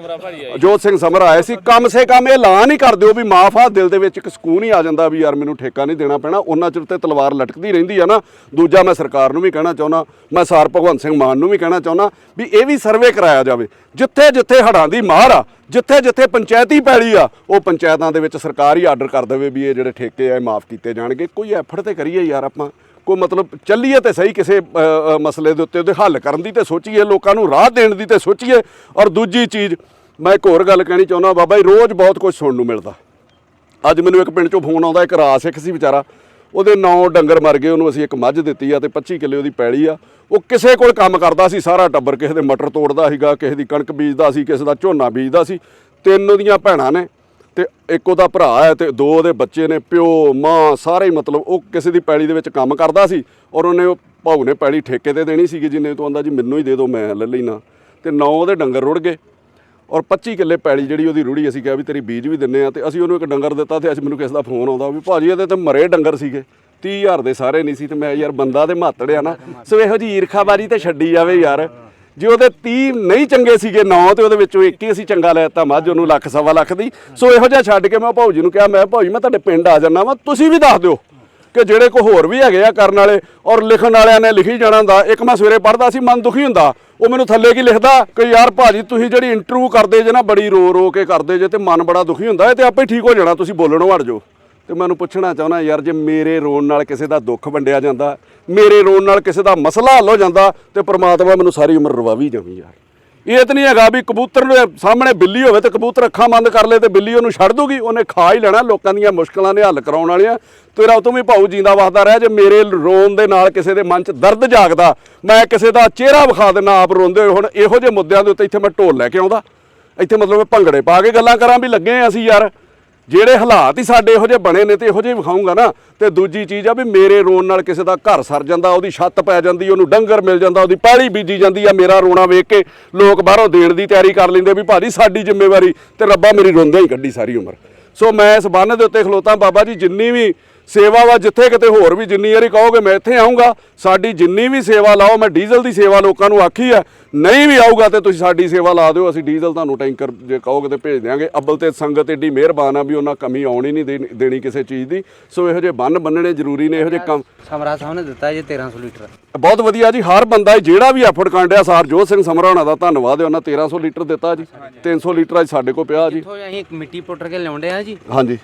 ਜੋਤ ਸਿੰਘ ਸਮਰ ਆਏ ਸੀ ਕਮ ਸੇ ਕਮ ਇਹ ਐਲਾਨ ਹੀ ਕਰ ਦਿਓ ਵੀ ਮਾਫ ਆ ਦਿਲ ਦੇ ਵਿੱਚ ਇੱਕ ਸਕੂਨ ਹੀ ਆ ਜਾਂਦਾ ਵੀ ਯਾਰ ਮੈਨੂੰ ਠੇਕਾ ਨਹੀਂ ਦੇਣਾ ਪੈਣਾ, ਉਹਨਾਂ ਚਿਰ ਤੇ ਤਲਵਾਰ ਲਟਕਦੀ ਰਹਿੰਦੀ ਆ ਨਾ। ਦੂਜਾ ਮੈਂ ਸਰਕਾਰ ਨੂੰ ਵੀ ਕਹਿਣਾ ਚਾਹੁੰਦਾ, ਮੈਂ ਸਾਰ ਭਗਵੰਤ ਸਿੰਘ ਮਾਨ ਨੂੰ ਵੀ ਕਹਿਣਾ ਚਾਹੁੰਦਾ ਵੀ ਇਹ ਵੀ ਸਰਵੇ ਕਰਾਇਆ ਜਾਵੇ। ਜਿੱਥੇ ਜਿੱਥੇ ਹੜ੍ਹਾਂ ਦੀ ਮਾਰ ਆ, ਜਿੱਥੇ ਜਿੱਥੇ ਪੰਚਾਇਤੀ ਪੈਲੀ ਆ, ਉਹ ਪੰਚਾਇਤਾਂ ਦੇ ਵਿੱਚ ਸਰਕਾਰ ਹੀ ਆਰਡਰ ਕਰ ਦੇਵੇ ਵੀ ਇਹ ਜਿਹੜੇ ਠੇਕੇ ਆ, ਇਹ ਮਾਫ ਕੀਤੇ ਜਾਣਗੇ। ਕੋਈ ਐਫਰਟ ਤੇ ਕਰੀਏ ਯਾਰ ਆਪਾਂ। ਕੋਈ ਮਤਲਬ ਚੱਲੀਏ ਤੇ ਸਹੀ ਕਿਸੇ ਮਸਲੇ ਦੇ ਉੱਤੇ ਉਹਦੇ ਹੱਲ ਕਰਨ ਦੀ ਤੇ ਸੋਚੀਏ, ਲੋਕਾਂ ਨੂੰ ਰਾਹ ਦੇਣ ਦੀ ਤੇ ਸੋਚੀਏ। ਔਰ ਦੂਜੀ ਚੀਜ਼, ਮੈਂ ਇੱਕ ਹੋਰ ਗੱਲ ਕਹਿਣੀ ਚਾਹੁੰਦਾ, ਬਾਬਾ ਜੀ, ਰੋਜ਼ ਬਹੁਤ ਕੁਝ ਸੁਣਨ ਨੂੰ ਮਿਲਦਾ। ਅੱਜ ਮੈਨੂੰ ਇੱਕ ਪਿੰਡ ਚੋਂ ਫੋਨ ਆਉਂਦਾ, ਇੱਕ ਰਾਜ ਸਿੱਖ ਸੀ ਵਿਚਾਰਾ। ਉਹਦੇ ਨੌ ਡੰਗਰ ਮਰ ਗਏ, ਉਹਨੂੰ ਅਸੀਂ ਇੱਕ ਮੱਝ ਦਿੱਤੀ ਆ ਤੇ 25 ਕਿੱਲੇ ਉਹਦੀ ਪੈਲੀ ਆ। ਉਹ ਕਿਸੇ ਕੋਲ ਕੰਮ ਕਰਦਾ ਸੀ, ਸਾਰਾ ਟੱਬਰ ਕਿਸੇ ਦੇ ਮਟਰ ਤੋੜਦਾ ਸੀਗਾ, ਕਿਸੇ ਦੀ ਕਣਕ ਬੀਜਦਾ ਸੀ, ਕਿਸੇ ਦਾ ਝੋਨਾ ਬੀਜਦਾ ਸੀ। ਤਿੰਨ ਉਹਦੀਆਂ ਭੈਣਾਂ ਨੇ ਤੇ ਇੱਕ ਉਹਦਾ ਭਰਾ ਹੈ ਤੇ ਦੋ ਉਹਦੇ ਬੱਚੇ ਨੇ, ਪਿਓ, ਮਾਂ, ਸਾਰੇ ਮਤਲਬ ਉਹ ਕਿਸੇ ਦੀ ਪੈਲੀ ਦੇ ਵਿੱਚ ਕੰਮ ਕਰਦਾ ਸੀ ਔਰ ਉਹਨੇ ਉਹ ਭਾਊ ਨੇ ਪੈਲੀ ਠੇਕੇ ਤੇ ਦੇਣੀ ਸੀਗੀ, ਜਿੰਨੇ ਤੋਂ ਆਂਦਾ ਜੀ ਮੈਨੂੰ ਹੀ ਦੇ ਦਿਓ, ਮੈਂ ਲੈ ਲੈਣਾ ਤੇ 9 ਉਹਦੇ ਡੰਗਰ ਰੁੜ ਗਏ। ਔਰ 25 ਕਿੱਲੇ ਪੈਲੀ ਜਿਹੜੀ ਉਹਦੀ ਰੂੜੀ ਅਸੀਂ ਕਿਹਾ ਵੀ ਤੇਰੀ ਬੀਜ ਵੀ ਦਿੰਨੇ ਆ ਤੇ ਅਸੀਂ ਉਹਨੂੰ ਇੱਕ ਡੰਗਰ ਦਿੱਤਾ ਤੇ ਅੱਜ ਮੈਨੂੰ ਕਿਸੇ ਦਾ ਫੋਨ ਆਉਂਦਾ ਵੀ ਭਾਜੀ ਇਹਦੇ ਤੇ ਮਰੇ ਡੰਗਰ ਸੀਗੇ। 30000 ਦੇ ਸਾਰੇ ਨਹੀਂ ਸੀ ਤੇ ਮੈਂ ਯਾਰ ਬੰਦਾ ਤੇ ਮਾਤੜਿਆ ਨਾ। ਸੋ ਇਹੋ ਜੀ ਈਰਖਾਬਾਰੀ ਤੇ ਛੱਡੀ ਜਾਵੇ ਯਾਰ। ਜੇ ਉਹਦੇ 30 ਨਹੀਂ ਚੰਗੇ ਸੀਗੇ 9 ਤੇ ਉਹਦੇ ਵਿੱਚੋਂ ਇੱਕ ਹੀ ਅਸੀਂ ਚੰਗਾ ਲੈ ਦਿੱਤਾ ਮੱਝ, ਉਹਨੂੰ ਲੱਖ, ਸਵਾ ਲੱਖ ਦੀ। ਸੋ ਇਹੋ ਜਿਹਾ ਛੱਡ ਕੇ ਮੈਂ ਭਾਊ ਜੀ ਨੂੰ ਕਿਹਾ, ਮੈਂ ਭਾਊ ਜੀ ਮੈਂ ਤੁਹਾਡੇ ਪਿੰਡ ਆ ਜਾਣਾ ਵਾ, ਤੁਸੀਂ ਵੀ ਦੱਸ ਦਿਓ। ਕਿ ਜਿਹੜੇ ਕੋ ਹੋਰ ਵੀ ਹੈਗੇ ਆ ਕਰਨ ਵਾਲੇ ਔਰ ਲਿਖਣ ਵਾਲਿਆਂ ਨੇ ਲਿਖੀ ਜਾਣਾ ਹੁੰਦਾ, ਇੱਕ ਮੈਂ ਸਵੇਰੇ ਪੜ੍ਹਦਾ ਸੀ, ਮਨ ਦੁਖੀ ਹੁੰਦਾ। ਉਹ ਮੈਨੂੰ ਥੱਲੇ ਕੀ ਲਿਖਦਾ? ਕਿ ਯਾਰ ਭਾਜੀ, ਤੁਸੀਂ ਜਿਹੜੀ ਇੰਟਰਵਿਊ ਕਰਦੇ ਜੇ ਨਾ, ਬੜੀ ਰੋ ਰੋ ਕੇ ਕਰਦੇ ਜੇ ਤੇ ਮਨ ਬੜਾ ਦੁਖੀ ਹੁੰਦਾ, ਇਹ ਤੇ ਆਪੇ ਠੀਕ ਹੋ ਜਾਣਾ, ਤੁਸੀਂ ਬੋਲਣੋਂ ਹਟ ਜਾਓ। ਤੇ ਮੈਨੂੰ ਪੁੱਛਣਾ ਚਾਹੁੰਦਾ, ਯਾਰ ਜੇ ਮੇਰੇ ਰੋਣ ਨਾਲ ਕਿਸੇ ਦਾ ਦੁੱਖ ਵੰਡਿਆ ਜਾਂਦਾ, ਮੇਰੇ ਰੋਣ ਨਾਲ ਕਿਸੇ ਦਾ ਮਸਲਾ ਹੱਲ ਹੋ ਜਾਂਦਾ, ਤੇ ਪ੍ਰਮਾਤਮਾ ਮੈਨੂੰ ਸਾਰੀ ਉਮਰ ਰਵਾਵੀ ਜਾਵੀ ਯਾਰ। ਇਹ ਤਾਂ ਨਹੀਂ ਹੈਗਾ ਵੀ ਕਬੂਤਰ ਦੇ ਸਾਹਮਣੇ ਬਿੱਲੀ ਹੋਵੇ ਤੇ ਕਬੂਤਰ ਅੱਖਾਂ ਬੰਦ ਕਰ ਲੇ ਤੇ ਬਿੱਲੀ ਉਹਨੂੰ ਛੱਡ ਦੂਗੀ, ਉਹਨੇ ਖਾ ਹੀ ਲੈਣਾ, ਲੋਕਾਂ ਦੀਆਂ ਮੁਸ਼ਕਲਾਂ ਨੇ ਹੱਲ ਕਰਾਉਣ ਵਾਲੀਆਂ। ਤੇਰਾ ਤੂੰ ਵੀ ਭਾਊ ਜਿੰਦਾ ਵਸਦਾ ਰਿਹਾ, ਜੇ ਮੇਰੇ ਰੋਣ ਦੇ ਨਾਲ ਕਿਸੇ ਦੇ ਮਨ 'ਚ ਦਰਦ ਜਾਗਦਾ, ਮੈਂ ਕਿਸੇ ਦਾ ਚਿਹਰਾ ਵਿਖਾ ਦੇਣਾ ਆਪ ਰੋਂਦੇ ਹੋਏ ਹੁਣ ਇਹੋ ਜਿਹੇ ਮੁੱਦਿਆਂ ਦੇ ਉੱਤੇ ਇੱਥੇ ਮੈਂ ਢੋਲ ਲੈ ਕੇ ਆਉਂਦਾ। ਇੱਥੇ ਮਤਲਬ ਭੰਗੜੇ ਪਾ ਕੇ ਗੱਲਾਂ ਕਰਾਂ ਵੀ ਲੱਗੇ ਹਾਂ ਅਸੀਂ ਯਾਰ। ਜਿਹੜੇ ਹਾਲਾਤ ਹੀ ਸਾਡੇ ਇਹੋ ਜਿਹੇ ਬਣੇ ਨੇ ਤੇ ਇਹੋ ਜਿਹੇ ਵਿਖਾਉਂਗਾ ਨਾ, ਤੇ ਦੂਜੀ ਚੀਜ਼ ਆ ਵੀ ਮੇਰੇ ਰੋਣ ਨਾਲ ਕਿਸੇ ਦਾ ਘਰ ਸਰ ਜਾਂਦਾ, ਉਹਦੀ ਛੱਤ ਪੈ ਜਾਂਦੀ, ਉਹਨੂੰ ਡੰਗਰ ਮਿਲ ਜਾਂਦਾ, ਉਹਦੀ ਪੈਲੀ ਬੀਜੀ ਜਾਂਦੀ ਆ, ਮੇਰਾ ਰੋਣਾ ਵੇਖ ਕੇ ਲੋਕ ਬਾਹਰੋਂ ਦੇਣ ਦੀ ਤਿਆਰੀ ਕਰ ਲੈਂਦੇ ਵੀ ਭਾਜੀ ਸਾਡੀ ਜ਼ਿੰਮੇਵਾਰੀ ਤੇ ਰੱਬਾ ਮੇਰੀ ਰੋਂਦਾ ਹੀ ਕੱਢੀ ਸਾਰੀ ਉਮਰ। ਸੋ ਮੈਂ ਇਸ ਬੰਨ ਦੇ ਉੱਤੇ ਖਲੋਤਾ, ਬਾਬਾ ਜੀ ਜਿੰਨੀ ਵੀ ਸੇਵਾ ਵਾ ਜਿੱਥੇ ਕਿਤੇ ਹੋਰ ਵੀ ਜਿੰਨੀ ਵਾਰੀ ਕਹੋਗੇ ਮੈਂ ਇੱਥੇ ਆਉਂਗਾ ਸਾਡੀ ਜਿੰਨੀ ਵੀ ਸੇਵਾ ਲਾਓ ਮੈਂ ਡੀਜ਼ਲ ਦੀ ਸੇਵਾ ਲੋਕਾਂ ਨੂੰ ਆਖੀ ਆ ਨਹੀਂ ਵੀ ਆਊਗਾ ਤੇ ਤੁਸੀਂ ਸਾਡੀ ਸੇਵਾ ਲਾ ਦਿਓ ਅਸੀਂ ਡੀਜ਼ਲ ਤੁਹਾਨੂੰ ਟੈਂਕਰ ਜੇ ਕਹੋਗੇ ਤੇ ਭੇਜ ਦਿਆਂਗੇ। ਅੱਬਲ ਤੇ ਸੰਗਤ ਏਡੀ ਮਿਹਰਬਾਨ ਆ ਵੀ ਉਹਨਾਂ ਕਮੀ ਆਉਣੀ ਨਹੀਂ ਦੇਣੀ- ਕਿਸੇ ਚੀਜ਼ ਦੀ। ਸੋ ਇਹੋ ਜਿਹੇ ਬੰਨ ਬੰਨਣੇ ਜ਼ਰੂਰੀ ਨੇ ਇਹੋ ਜਿਹੇ ਕੰਮ ਸਮਰਾ ਸਾਹਿਬ ਨੇ ਦਿੱਤਾ ਜੀ 1300 ਲੀਟਰ। ਬਹੁਤ ਵਧੀਆ ਜੀ ਹਰ ਬੰਦਾ ਜਿਹੜਾ ਵੀ ਐਫਰਟ ਕਾਂਡਿਆ ਸਰਜੋਤ ਸਿੰਘ ਸਮਰਾ ਹੋਣਾ ਦਾ ਧੰਨਵਾਦ ਹੈ ਉਹਨਾਂ 1300 ਲੀਟਰ ਦਿੱਤਾ ਜੀ 300 ਲੀਟਰ ਅੱਜ ਸਾਡੇ ਕੋਲ ਪਿਆ ਜੀ। ਜਿੱਥੋਂ ਅਸੀਂ ਮਿੱਟੀ ਪੁੱਟ ਕੇ ਲਿਆਉਂਦੇ ਆ ਜੀ। ਹਾਂਜੀ।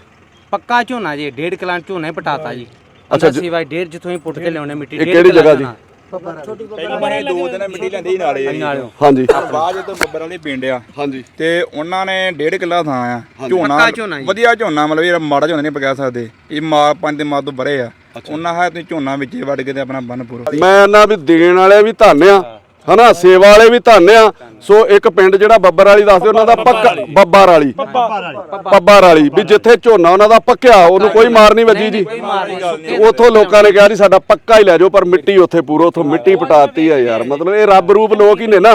ਪੱਕਾ ਝੋਨਾ ਜੀ ਡੇਢ ਕਿਲਾਂ ਝੋਨਾ ਹੀ ਪਟਾਤਾ ਜੀ। ਅੱਛਾ ਜੀ। ਸਿਵਾਏ ਡੇਢ ਜਿੱਥੋਂ ਹੀ ਪੁੱਟ ਕੇ ਲਿਆਉਂਦੇ ਮਿੱਟੀ ਇਹ ਡੇਢ ਕਿਹੜੀ ਜਗ੍ਹਾ ਜੀ? ਪਹਿਲਾਂ ਮੈਂ ਦੋ ਦਿਨ ਮਿੱਟੀ ਲੈਂਦੀ ਸੀ ਨਾਲੇ। ਅਸੀਂ ਨਾਲਿਓ ਹਾਂਜੀ। ਬਾਅਦ ਜਦੋਂ ਬੱਬਰ ਵਾਲੇ ਪਿੰਡ ਆ ਹਾਂਜੀ। ਤੇ ਉਹਨਾਂ ਨੇ ਡੇਢ ਕਿੱਲਾ ਥਾਂ ਆ ਝੋਨਾ ਪੱਕਾ ਝੋਨਾ ਜੀ। ਵਧੀਆ ਝੋਨਾ ਮਤਲਬ ਇਹ ਮਾੜਾ ਝੋਨਾ ਨਹੀਂ ਪਕਾ ਸਕਦੇ। ਇਹ ਮਾਰ ਪੰਜ ਦੇ ਮਾਰ ਤੋਂ ਬਰੇ ਆ। ਉਹਨਾਂ ਹੈ ਤੁਸੀਂ ਝੋਨਾ ਵਿੱਚ ਹੀ ਵੱਢ ਕੇ ਤੇ ਆਪਣਾ ਬੰਨ ਪੂਰਾ। ਮੈਂ ਨਾ ਵੀ ਦੇਣ ਵਾਲੇ ਵੀ ਧੰਨ ਆ। ਹਨਾ ਸੇਵਾ ਵਾਲੇ ਵੀ ਧੰਨ ਆ। ਸੋ ਇੱਕ ਪਿੰਡ ਜਿਹੜਾ ਬੱਬਰ ਵਾਲੀ ਦੱਸਦੇ ਉਹਨਾਂ ਦਾ ਪੱਕਾ ਬੱਬਾਰ ਵਾਲੀ। ਬੱਬਾਰ ਵਾਲੀ। ਵੀ ਜਿੱਥੇ ਝੋਨਾ ਉਹਨਾਂ ਦਾ ਪੱਕਿਆ ਉਹਨੂੰ ਕੋਈ ਮਾਰ ਨਹੀਂ ਵੱਜੀ ਜੀ। ਉੱਥੋਂ ਲੋਕਾਂ ਨੇ ਕਿਹਾ ਜੀ ਸਾਡਾ ਪੱਕਾ ਹੀ ਲੈ ਜਾਓ ਪਰ ਮਿੱਟੀ ਉੱਥੇ ਪੂਰਾ ਉੱਥੋਂ ਮਿੱਟੀ ਪਟਾਤੀ ਆ ਯਾਰ। ਮਤਲਬ ਇਹ ਰੱਬ ਰੂਪ ਲੋਕ ਹੀ ਨੇ ਨਾ।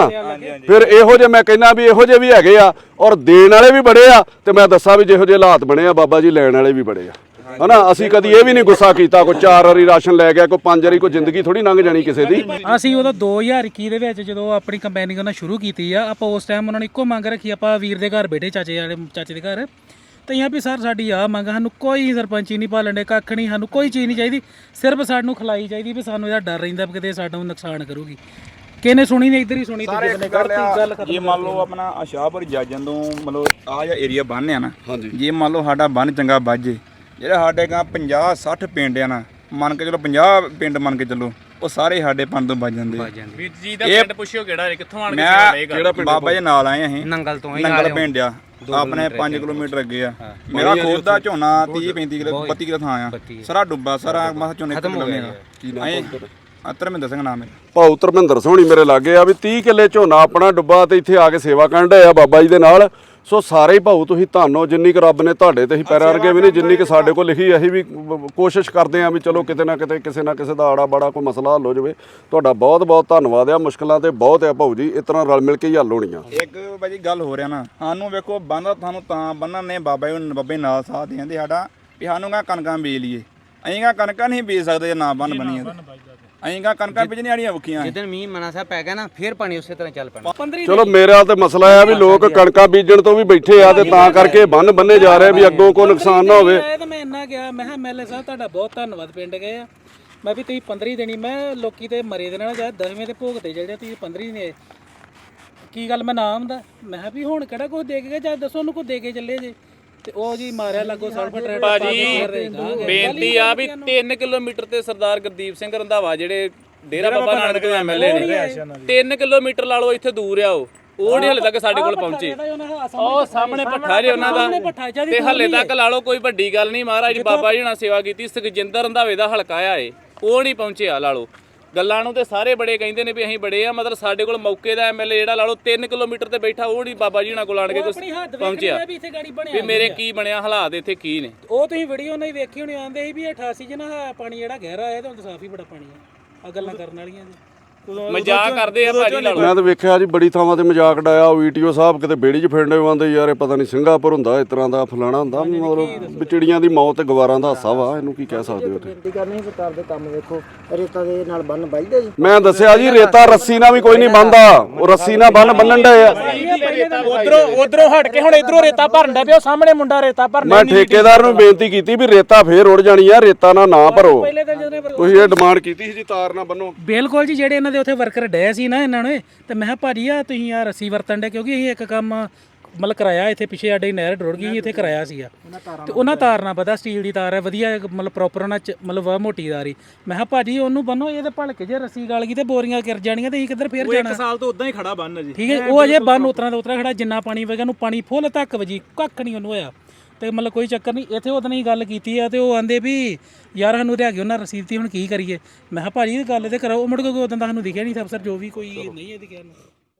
ਫਿਰ ਇਹੋ ਜਿਹੇ ਮੈਂ ਕਹਿੰਦਾ ਵੀ ਇਹੋ ਜਿਹੇ ਵੀ ਹੈਗੇ ਆ ਔਰ ਦੇਣ ਵਾਲੇ ਵੀ ਬੜੇ ਆ ਤੇ ਮੈਂ ਦੱਸਾਂ ਵੀ ਜਿਹੋ ਜਿਹੇ ਹਾਲਾਤ ਬਣੇ ਆ ਬਾਬਾ ਜੀ ਲੈਣ ਵਾਲੇ ਵੀ ਬੜੇ ਆ। ਹਨਾ ਅਸੀਂ ਕਦੀ ਇਹ ਵੀ ਨਹੀਂ ਗੁੱਸਾ ਕੀਤਾ ਕੋਈ ਚਾਰ ਵਾਰੀ ਰਾਸ਼ਨ ਲੈ ਗਿਆ ਕੋਈ ਪੰਜ ਵਾਰੀ ਕੋਈ ਜ਼ਿੰਦਗੀ ਥੋੜੀ ਲੰਘ ਜਾਣੀ ਕਿਸੇ ਦੀ। ਅਸੀਂ ਉਦੋਂ 2021 ਦੇ ਵਿੱਚ ਜਦੋਂ ਆਪਣੀ ਕੰਪੈਨਿੰਗ ਉਹਨਾਂ ਸ਼ੁਰੂ ਕੀਤੀ ਆ ਆਪਾਂ ਉਸ ਟਾਈਮ ਉਹਨਾਂ ਨੇ ਇੱਕੋ ਮੰਗ ਰੱਖੀ ਆਪਾਂ ਵੀਰ ਦੇ ਘਰ ਬੈਠੇ ਚਾਚੇ ਵਾਲੇ ਚਾਚੇ ਦੇ ਘਰ। ਤੇ ਇਹ ਵੀ ਸਰ ਸਾਡੀ ਆ ਮੰਗ ਸਾਨੂੰ ਕੋਈ ਸਰਪੰਚੀ ਨਹੀਂ ਪਾਲਣ ਦੇ ਕੱਖ ਨਹੀਂ ਸਾਨੂੰ ਕੋਈ ਚੀਜ਼ ਨਹੀਂ ਚਾਹੀਦੀ ਸਿਰਫ ਸਾਨੂੰ ਖਲਾਈ ਚਾਹੀਦੀ ਵੀ ਸਾਨੂੰ ਇਹਦਾ ਡਰ ਰਹਿੰਦਾ ਵੀ ਕਿਤੇ ਸਾਡਾ ਨੁਕਸਾਨ ਕਰੂਗੀ। ਕਿਹਨੇ ਸੁਣੀ ਨੇ ਇੱਧਰ ਹੀ ਸੁਣੀ ਤੇ ਸਾਰੇ ਕਿਸੇ ਨੇ ਇੱਕ ਗੱਲ ਕਰਤੀ ਗੱਲ ਖਤਮ ਜੇ ਮੰਨ ਲਓ ਆਪਣਾ ਆਸ਼ਾਪੁਰ ਜਾਜਨ ਤੋਂ ਮਤਲਬ ਆ ਜਾਂ ਏਰੀਆ ਬੰਨ ਆ ਨਾ ਜੇ ਮੰਨ ਲਓ ਸਾਡਾ ਬੰਨ ਚੰਗਾ ਵੱਜੇ ਜਿਹੜੇ ਸਾਡੇ ਗਾਂ 50 60 ਪਿੰਡ ਆ ਨਾ ਮੰਨ ਕੇ ਚਲੋ 50 ਪਿੰਡ ਮੰਨ ਕੇ ਚੱਲੋ ਉਹ ਸਾਰੇ ਸਾਡੇ ਪੰਨ ਤੋਂ ਵੱਜ ਜਾਂਦੇ ਆ। ਵੀਰ ਜੀ ਦਾ ਇਹ- ਪਿੰਡ ਪੁੱਛਿਓ ਕਿਹੜਾ ਕਿੱਥੋਂ ਆਣ ਕੇ ਮੈਂ ਕਿਹੜਾ ਪਿੰਡ? ਬਾਬਾ ਜੀ ਨਾਲ ਆਏ ਅਸੀਂ। ਨੰਗਲ ਤੋਂ ਹੀ ਨੰਗਲ। ਪਿੰਡ ਆ। ਆਪਣੇ 5 ਕਿਲੋਮੀਟਰ ਅੱਗੇ ਆ। ਮੇਰਾ ਖੁਦ ਦਾ ਝੋਨਾ 30 35 ਕਿਲੋ 32 ਕਿਲੋ ਥਾਂ ਆ। ਸਾਰਾ ਡੁੱਬਾ ਸਾਰਾ ਮਾ ਝੋਨੇ ਖਤਮ ਹੋ ਗਿਆ ਕਿਲੋਮੀਟਰ ਅਤਰਮਿੰਦਰ ਸਿੰਘ ਨਾਮ ਹੈ। ਭਾਉ ਧਰਮਿੰਦਰ ਸੋਹਣੀ ਮੇਰੇ ਲਾਗੇ ਆ ਵੀ 30 ਕਿੱਲੇ ਝੋਨਾ ਆਪਣਾ ਡੁੱਬਾ ਤੇ ਇੱਥੇ ਆ ਕੇ ਸੇਵਾ ਕਰਨ ਡਏ ਆ ਬਾਬਾ ਜੀ ਦੇ ਨਾਲ। ਸੋ ਸਾਰੇ ਹੀ ਭਾਉ ਤੁਸੀਂ ਧੰਨੋ ਜਿੰਨੀ ਕੁ ਰੱਬ ਨੇ ਤੁਹਾਡੇ ਤੇ ਹੀ ਪੈਰਾਂ ਵਰਗੇ ਵੀ ਨਹੀਂ ਜਿੰਨੀ ਕੁ ਸਾਡੇ ਕੋਲ ਲਿਖੀ ਅਸੀਂ ਵੀ ਵ- ਕੋਸ਼ਿਸ਼ ਕਰਦੇ ਆ ਵੀ ਚਲੋ ਕਿਤੇ ਨਾ ਕਿਤੇ ਕਿਸੇ ਨਾ ਕਿਸੇ ਦਾ ਆੜਾ ਬਾੜਾ ਕੋਈ ਮਸਲਾ ਹੱਲ ਹੋ ਜਾਵੇ। ਤੁਹਾਡਾ ਬਹੁਤ ਬਹੁਤ ਧੰਨਵਾਦ ਆ ਮੁਸ਼ਕਲਾਂ ਤੇ ਬਹੁਤ ਆ ਭਾਉ ਜੀ ਇਸ ਤਰ੍ਹਾਂ ਰਲ ਮਿਲ ਕੇ ਹੀ ਹੱਲ ਹੋਣੀਆਂ। ਇੱਕ ਬਾਜੀ ਗੱਲ ਹੋ ਰਿਹਾ ਨਾ ਸਾਨੂੰ ਵੇਖੋ ਬੰਦਾ ਤੁਹਾਨੂੰ ਤਾਂ ਬੰਨਣ ਨੇ ਬਾਬਾ ਜੀ ਬਾਬੇ ਨਾਲ ਸਾਥ ਦੇਂਦੇ ਸਾਡਾ ਵੀ ਸਾਨੂੰ ਕਾ ਕਣਕਾਂ ਵੇਚ ਲਈਏ। ਅਸੀਂ ਕਾ ਕਣਕਾਂ ਨਹੀਂ ਵੇਚ ਸਕਦੇ ਜੇ ਨਾ ਬੰਨ ਬਣੀਏ ਅਸੀਂ ਕਾ ਕਣਕਾਂ ਵੇਚਣੀਆਂ ਆੜੀਆਂ ਔਖੀਆਂ ਜਿੱਦਣ ਮੀਂਹ ਮਨਾ ਸਾਹਿਬ ਪੈ ਗਿਆ ਨਾ ਫਿਰ ਪਾਣੀ ਉਸੇ ਤਰ੍ਹਾਂ ਚੱਲ ਪੈਣਾ। ਚਲੋ ਮੇਰਾ ਤੇ ਮਸਲਾ ਆ ਵੀ ਲੋਕ ਕਣਕਾਂ ਬੀਜਣ ਤੋਂ ਵੀ ਬੈਠੇ ਆ ਤੇ ਤਾਂ ਕਰਕੇ ਬੰਨ ਬੰਨੇ ਜਾ ਰਹੇ ਵੀ ਅੱਗੋਂ ਕੋਈ ਨੁਕਸਾਨ ਨਾ ਹੋਵੇ। ਇਹ ਤਾਂ ਮੈਂ ਇੰਨਾ ਗਿਆ ਮੈਂ ਕਿਹਾ ਐਮਐਲਏ ਸਾਹਿਬ ਤੁਹਾਡਾ ਬਹੁਤ ਧੰਨਵਾਦ ਪਿੰਡ ਗਏ ਆ। ਮੈਂ ਵੀ ਤੁਸੀਂ 15 ਦੇਣੀ ਮੈਂ ਲੋਕੀ ਤੇ ਮਰੇ ਦੇ ਨਾਲ ਜਾਂ 10ਵੇਂ ਦੇ ਭੋਗ ਤੇ ਜਿਹੜੇ ਤੁਸੀਂ 15 ਨਹੀਂ ਆਏ ਕੀ ਗੱਲ ਮੈਂ ਨਾਮ ਦਾ ਮੈਂ ਕਿਹਾ ਵੀ ਹੁਣ ਕਿਹੜਾ ਕੁਝ ਦੇ ਕੇ ਗਏ ਜਾਂ ਦੱਸੋ ਉਹਨੂੰ ਕੁਝ ਦੇ ਕੇ ਚੱਲੇ ਜੇ। ਤੇ ਉਹ ਜੀ ਮਾਰਿਆ ਲੱਗੋ ਸਲਫਰ ਟਰੈਕਟਰ ਭਾਜੀ ਬੇਨਤੀ ਆ ਵੀ 3 ਕਿਲੋਮੀਟਰ ਤੇ ਸਰਦਾਰ ਗੁਰਦੀਪ ਸਿੰਘ ਰੰਧਾਵਾ ਜਿਹੜੇ ਡੇਰਾ ਬਾਬਾ ਨਾਨਕ ਦੇ ਐਮਐਲਏ ਨੇ। 3 ਕਿਲੋਮੀਟਰ ਲਾ ਲਓ ਇੱਥੇ ਦੂਰ ਆ ਉਹ। ਉਹ ਨਹੀਂ ਹਲੇ ਤੱਕ ਸਾਡੇ ਕੋਲ ਪਹੁੰਚੇ। ਉਹ ਸਾਹਮਣੇ ਪੱਠਾ ਜੇ ਉਹਨਾਂ ਦਾ। ਤੇ ਹਲੇ ਤੱਕ ਲਾ ਲਓ ਕੋਈ ਵੱਡੀ ਗੱਲ ਨਹੀਂ। ਮਹਾਰਾਜ ਬਾਬਾ ਜੀ ਨਾਲ ਸੇਵਾ ਕੀਤੀ ਸੁਖਜਿੰਦਰ ਰੰਧਾਵੇ ਦਾ ਹਲਕਾ ਆ ਏ। ਉਹ ਨਹੀਂ ਪਹੁੰਚਿਆ ਲਾ ਲਓ। ਗੱਲਾਂ ਨੂੰ ਤੇ ਸਾਰੇ ਬੜੇ ਕਹਿੰਦੇ ਨੇ ਵੀ ਅਸੀਂ ਬੜੇ ਆ ਮਤਲਬ ਸਾਡੇ ਕੋਲ ਮੌਕੇ ਦਾ ਐਮਐਲਏ ਜਿਹੜਾ ਲਾ ਲਓ 3 ਕਿਲੋਮੀਟਰ ਤੇ ਬੈਠਾ ਉਹ ਨਹੀਂ ਬਾਬਾ ਜੀ ਨਾਲ ਕੋਲ ਆਣ ਕੇ ਕੁਛ ਪਹੁੰਚਿਆ। ਵੀ ਇੱਥੇ ਗਾੜੀ ਵੀ ਬਣਿਆ ਮੇਰੇ ਕੀ ਬਣਿਆ ਹਾਲਾਤ ਇੱਥੇ ਕੀ ਨੇ। ਉਹ ਤੁਸੀਂ ਵੀਡੀਓ ਨਹੀਂ ਵੇਖੀ ਹੋਣੀ ਆਂਦੇ ਸੀ ਵੀ 88 ਚ ਨਾ ਪਾਣੀ ਜਿਹੜਾ ਗਹਿਰਾ ਆਇਆ ਤਾਂ ਹੁਣ ਤਾਂ ਸਾਫ਼ ਹੀ ਬੜਾ ਪਾਣੀ ਆ ਆ ਗੱਲਾਂ ਕਰਨ ਵਾਲੀਆਂ ਜੀ ਮਜ਼ਾਕ ਕਰਦੇ ਆ ਭਾਜੀ ਲਾ ਲਓ ਮੈਂ ਤਾਂ ਵੇਖਿਆ ਜੀ ਬੜੀ ਥਾਵਾਂ ਤੇ ਮਜ਼ਾਕ ਡਾਇਆ ਵੀਡੀਓ ਸਾਹਿਬ ਕਿਤੇ ਬੇੜੀ 'ਚ ਫਿਰਦੇ ਆਂਦੇ ਯਾਰ ਇਹ ਪਤਾ ਨਹੀਂ ਸਿੰਗਾਪੁਰ ਹੁੰਦਾ ਇਸ ਤਰ੍ਹਾਂ ਦਾ ਫਲਾਣਾ ਹੁੰਦਾ ਮਤਲਬ ਵਿਚੜੀਆਂ ਦੀ ਮੌਤ ਤੇ ਗਵਾਰਾਂ ਦਾ ਹਾਸਾ ਵਾ ਇਹਨੂੰ ਕੀ ਕਹਿ ਸਕਦੇ ਹੋ ਤੁਸੀਂ? ਬੇਨਤੀ ਕਰਨੀ ਸਰਕਾਰ ਦੇ ਕੰਮ ਵੇਖੋ ਰੇਤਾ ਦੇ ਨਾਲ ਬੰਨ ਵੱਜਦੇ ਜੀ। ਮੈਂ ਦੱਸਿਆ ਜੀ ਰੇਤਾ ਰੱਸੀ ਨਾਲ ਵੀ ਕੋਈ ਨਹੀਂ ਬੰਦਾ ਉਹ ਰੱਸੀ ਨਾਲ ਬੰਨ ਬੰਨਣ ਡਏ ਆ। ਉਧਰੋਂ ਉਧਰੋਂ ਹਟ ਕੇ ਹੁਣ ਇਧਰੋਂ ਰੇਤਾ ਭਰਨ ਦਾ ਪਿਓ ਸਾਹਮਣੇ ਮੁੰਡਾ ਰੇਤਾ ਭਰਨ ਮੈਂ ਠੇਕੇਦਾਰ ਨੂੰ ਬੇਨਤੀ ਕੀਤੀ ਵੀ ਰੇਤਾ ਫੇਰ ਉੜ ਜਾਣੀ ਆ ਰੇਤਾ ਨਾਲ ਨਾ ਭਰੋ। ਤੁਸੀਂ ਇਹ ਡਿਮਾਂਡ ਕੀਤੀ ਸੀ ਜੀ ਤਾਰ ਨਾ ਬੰਨੋ। ਬਿਲਕੁਲ ਜੀ ਜਿਹੜੇ ਇਹਨਾਂ ਦੇ ਉੱਥੇ ਵਰਕਰ ਡਏ ਸੀ ਨਾ ਇਹਨਾਂ ਨੇ ਤੇ ਮੈਂ ਕਿਹਾ ਭਾਜੀ ਆ ਤੁਸੀਂ ਆ ਰੱਸੀ ਵਰਤਣ ਦੇ ਕਿਉਂਕਿ ਅਸੀਂ ਇੱਕ ਕੰਮ ਮਤਲਬ ਕਰਾਇਆ ਇੱਥੇ ਪਿੱਛੇ ਸਾਡੇ ਨਹਿਰ ਡੁੱੜ ਗਈ ਇੱਥੇ ਕਰਾਇਆ ਸੀਗਾ ਤੇ ਉਹਨਾਂ ਤਾਰ ਨਾਲ ਪਤਾ ਸਟੀਲ ਦੀ ਤਾਰ ਹੈ ਵਧੀਆ ਇੱਕ ਮਤਲਬ ਪ੍ਰੋਪਰ ਉਹਨਾਂ ਚ ਮਤਲਬ ਵਾ ਮੋਟੀ ਤਾਰੀ ਮੈਂ ਕਿਹਾ ਭਾਜੀ ਉਹਨੂੰ ਬੰਨੋ ਇਹਦੇ ਭਲਕੇ ਜੇ ਰੱਸੀ ਗਲ ਗਈ ਤੇ ਬੋਰੀਆਂ ਗਿਰ ਜਾਣੀਆਂ ਤੇ ਅਸੀਂ ਕਿੱਧਰ ਫੇਰ ਜਾਣਾ? ਸਾਲ ਤੋਂ ਉਦਾਂ ਹੀ ਖੜਾ ਬੰਨ ਜੀ ਠੀਕ ਹੈ ਉਹ ਅਜੇ ਬੰਨ ਉਤਰਾਂ ਦਾ ਉਤਰਾ ਖੜਾ ਜਿੰਨਾ ਪਾਣੀ ਵਗਾ ਨੂੰ ਪਾਣੀ ਫੁੱਲ ਤੱਕ ਵਜੀ ਕੱਖ ਨਹੀਂ ਉਹਨੂੰ ਹੋਇਆ। ਤੇ ਮਤਲਬ ਕੋਈ ਚੱਕਰ ਨਹੀਂ ਇੱਥੇ ਉਹਦਾਂ ਹੀ ਗੱਲ ਕੀਤੀ ਆ ਤੇ ਉਹ ਆਂਦੇ ਵੀ ਯਾਰ ਸਾਨੂੰ ਲਿਆ ਕੇ ਉਹਨਾਂ ਰਸੀਦ ਤੀ ਹੁਣ ਕੀ ਕਰੀਏ। ਮੈਂ ਕਿਹਾ ਭਾਜੀ ਇਹ ਗੱਲ ਤੇ ਕਰੋ ਉਹ ਮੁੜ ਕੇ ਉਦੋਂ ਦਾ ਸਾਨੂੰ ਦਿਖਿਆ ਨਹੀਂ ਸੀ ਅਫਸਰ ਜੋ ਵੀ ਕੋਈ ਨਹੀਂ ਇਹਦੀ ਕਹਿਣ